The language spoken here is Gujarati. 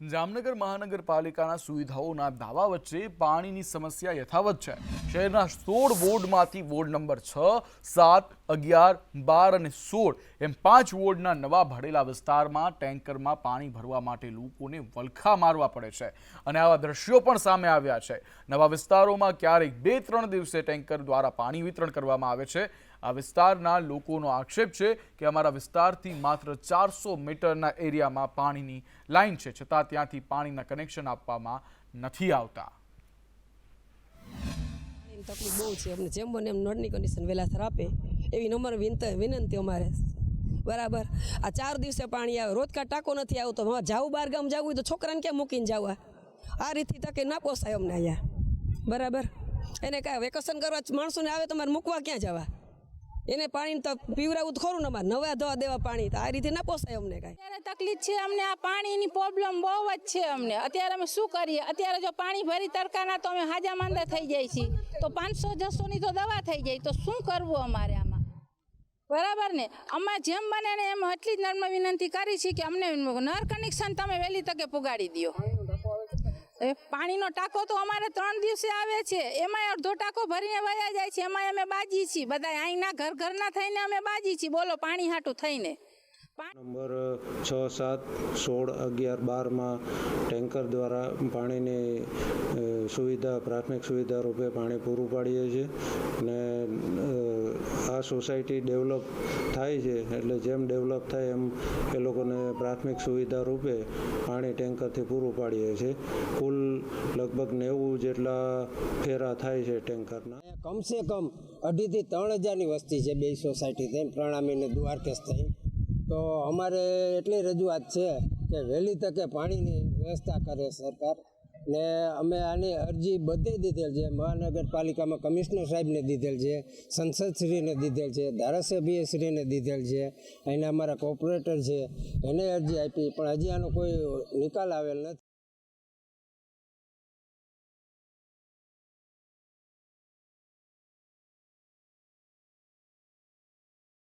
જામનગર મહાનગરપાલિકાના સુવિધાઓના દાવા વચ્ચે પાણીની સમસ્યા યથાવત છે. શહેરના સોળ વોર્ડમાંથી વોર્ડ નંબર છ, સાત, અગિયાર, બાર અને સોળ એમ પાંચ વોર્ડના નવા ભરેલા વિસ્તારમાં ટેન્કરમાં પાણી ભરવા માટે લોકોને વલખા મારવા પડે છે. અને આવા દ્રશ્યો પણ સામે આવ્યા છે. નવા વિસ્તારોમાં ક્યારેક બે ત્રણ દિવસે ટેન્કર દ્વારા પાણી વિતરણ કરવામાં આવે છે. આ વિસ્તારના લોકોનો આક્ષેપ છે કે અમારા વિસ્તારથી માત્ર ચારસો મીટરના એરિયામાં પાણીની લાઈન છે, છતાં ત્યાંથી પાણીના કનેક્શન આપવામાં નથી આવતા. તકલીફ બહુ છે. અમને જેમ બને એમ નળની કન્ડિશન વહેલાસર આપે. એવી નંબર વિનંત વિનંતી અમારે. બરાબર. આ ચાર દિવસે પાણી આવે. રોજકા ટાંકો નથી આવતો. જાવું બહાર ગામ જવું તો છોકરાને ક્યાં મૂકીને જવા? આ રીતથી તકે ના પોસાય અમને અહીંયા. બરાબર. એને કાંઈ વેકેશન કરવા માણસોને આવે તમારે મૂકવા ક્યાં જવા? એને પાણી તો પીવરાવું તો ખરું અમારે. નવા ધોવા દેવા પાણી. તો આ રીતે ના પોસાય અમને કાંઈ. અત્યારે તકલીફ છે અમને આ પાણીની પ્રોબ્લેમ બહુ જ છે અમને. અત્યારે અમે શું કરીએ? અત્યારે જો પાણી ભરી તડકાના તો અમે હાજા માંદા થઈ જાય છે તો પાંચસો જસોની તો દવા થઈ જાય. તો શું કરવું અમારે આમાં? બરાબર ને? અમારે જેમ બને ને એમ એટલી જ નર્મ વિનંતી કરી છે કે અમને નર કનેક્શન તમે વહેલી તકે પુગાડી દો પાણીનો ટાંકો તો અમારે ત્રણ દિવસે આવે છે. એમાંય અડધો ટાંકો ભરીને વયા જાય છે. એમાંય અમે બાજી છીએ. બધા અહીંના ઘર ઘરના થઈને અમે બાજી છીએ. બોલો, પાણી હાટું થઈને. નંબર છ સાત સોળ અગિયાર બારમાં ટેન્કર દ્વારા પાણીની સુવિધા પ્રાથમિક સુવિધા રૂપે પાણી પૂરું પાડીએ છીએ અને આ સોસાયટી ડેવલપ થાય છે એટલે જેમ ડેવલપ થાય એમ એ લોકોને પ્રાથમિક સુવિધા રૂપે પાણી ટેન્કરથી પૂરું પાડીએ છીએ. કુલ લગભગ નેવું જેટલા ફેરા થાય છે ટેન્કરના. કમસે કમ અઢીથી ત્રણ હજારની વસ્તી છે બે સોસાયટી થઈ પ્રણામીને દ્વારકેશ થઈ તો અમારે એટલી રજૂઆત છે કે વહેલી તકે પાણીની વ્યવસ્થા કરે સરકાર. ને અમે આની અરજી બધે દીધેલ છે. મહાનગરપાલિકામાં કમિશનર સાહેબને દીધેલ છે. સંસદશ્રીને દીધેલ છે. ધારાસભ્યશ્રીને દીધેલ છે. અહીંના અમારા કોર્પોરેટર છે. એને અરજી આપી. પણ હજી આનો કોઈ નિકાલ આવેલ નથી.